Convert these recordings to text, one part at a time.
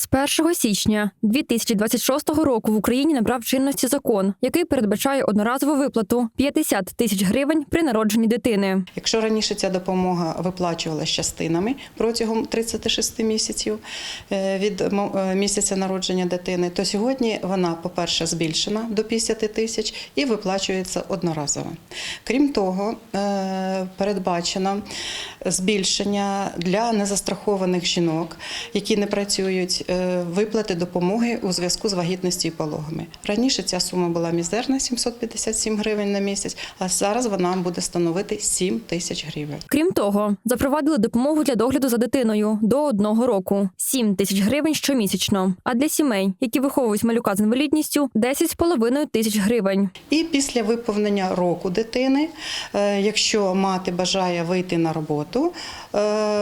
З 1 січня 2026 року в Україні набрав чинності закон, який передбачає одноразову виплату 50 тисяч гривень при народженні дитини. Якщо раніше ця допомога виплачувалася частинами протягом 36 місяців е, від е, місяця народження дитини, то сьогодні вона, по-перше, збільшена до 50 тисяч і виплачується одноразово. Крім того, е, передбачено збільшення для незастрахованих жінок, які не працюють, виплати допомоги у зв'язку з вагітністю і пологами. Раніше ця сума була мізерна 757 гривень на місяць, а зараз вона буде становити 7 тисяч гривень. Крім того, запровадили допомогу для догляду за дитиною до одного року 7 тисяч гривень щомісячно. А для сімей, які виховують малюка з інвалідністю, 10,5 тисяч гривень. І після виповнення року дитини, е, якщо мати бажає вийти на роботу е,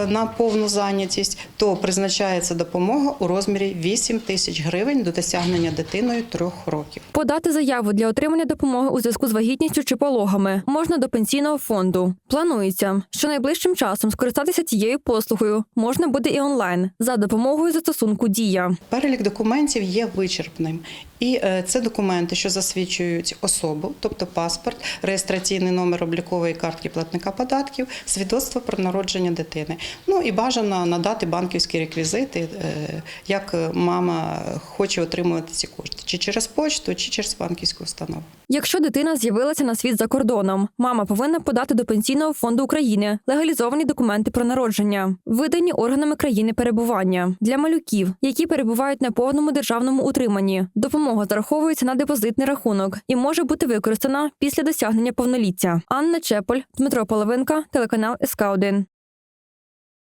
на повну зайнятість, то призначається допомога у розмірі 8 тисяч гривень до досягнення дитиною трьох років. Подати заяву для отримання допомоги у зв'язку з вагітністю чи пологами можна до пенсійного фонду. Планується, що найближчим часом скористатися цією послугою можна буде і онлайн за допомогою застосунку Дія. Перелік документів є вичерпним. І е, це документи, що засвідчують особу, тобто паспорт, реєстраційний номер облікової картки платника податків, свідоцтво про народження дитини. Ну і бажано надати банківські реквізити, е, як мама хоче отримувати ці кошти, чи через почту, чи через банківську установу. Якщо дитина з'явилася на світ за кордоном, мама повинна подати до пенсійного фонду України легалізовані документи про народження, видані органами країни перебування для малюків, які перебувають на повному державному утриманні. Допомога зараховується на депозитний рахунок і може бути використана після досягнення повноліття. Анна Чеполь, Дмитро Половинка, телеканал СК 1